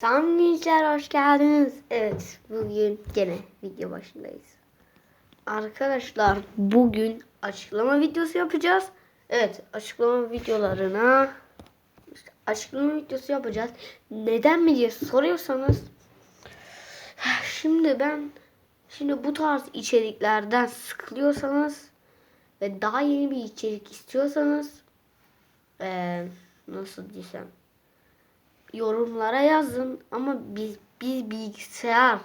Samimiler hoş geldiniz. Evet bugün gene video başındayız. Arkadaşlar bugün açıklama videosu yapacağız. Evet açıklama videolarına açıklama videosu yapacağız. Neden mi diye soruyorsanız şimdi ben şimdi bu tarz içeriklerden sıkılıyorsanız ve daha yeni bir içerik istiyorsanız eee, nasıl desem yorumlara yazın ama biz biz bilgisayar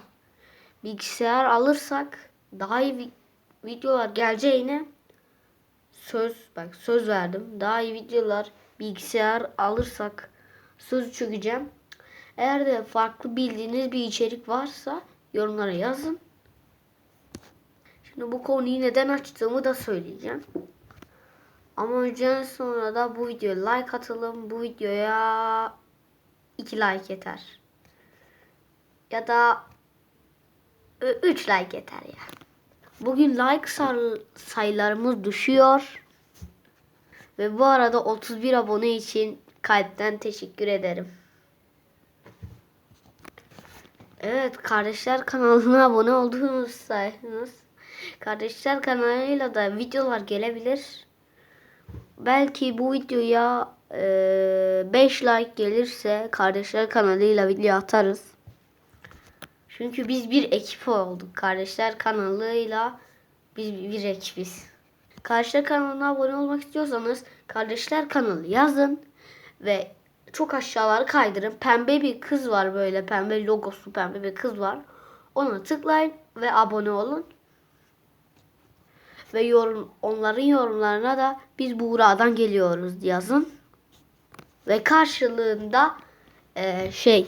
bilgisayar alırsak daha iyi vi- videolar geleceğine söz bak söz verdim. Daha iyi videolar bilgisayar alırsak söz çökeceğim. Eğer de farklı bildiğiniz bir içerik varsa yorumlara yazın. Şimdi bu konuyu neden açtığımı da söyleyeceğim. Ama önce sonra da bu videoya like atalım. Bu videoya 2 like yeter. Ya da 3 like yeter ya. Bugün like sayılarımız düşüyor. Ve bu arada 31 abone için kalpten teşekkür ederim. Evet kardeşler kanalına abone olduğunuz sayınız. Kardeşler kanalıyla da videolar gelebilir. Belki bu videoya 5 like gelirse kardeşler kanalıyla video atarız. Çünkü biz bir ekip olduk. Kardeşler kanalıyla biz bir ekibiz. Kardeşler kanalına abone olmak istiyorsanız kardeşler kanalı yazın ve çok aşağılara kaydırın. Pembe bir kız var böyle pembe logosu pembe bir kız var. Ona tıklayın ve abone olun. Ve yorum onların yorumlarına da biz Buğra'dan geliyoruz yazın. Ve karşılığında eee, şey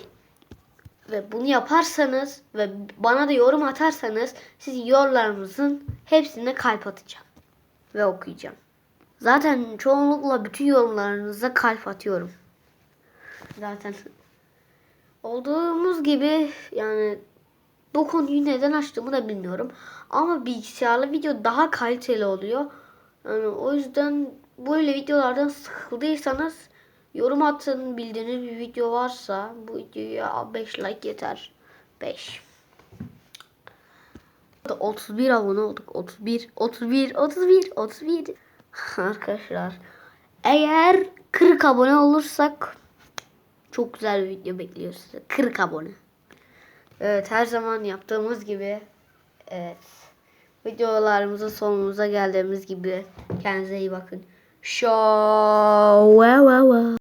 ve bunu yaparsanız ve bana da yorum atarsanız sizin yorumlarınızın hepsine kalp atacağım ve okuyacağım. Zaten çoğunlukla bütün yorumlarınıza kalp atıyorum. Zaten olduğumuz gibi yani bu konuyu neden açtığımı da bilmiyorum. Ama bilgisayarlı video daha kaliteli oluyor. Yani o yüzden böyle videolardan sıkıldıysanız yorum atın. Bildiğiniz bir video varsa bu videoya 5 like yeter. 5. 31 abone olduk. 31, 31, 31, 31. Arkadaşlar eğer 40 abone olursak çok güzel bir video bekliyor size. 40 abone. Evet her zaman yaptığımız gibi evet videolarımızın sonumuza geldiğimiz gibi kendinize iyi bakın. Show. Wow, wow.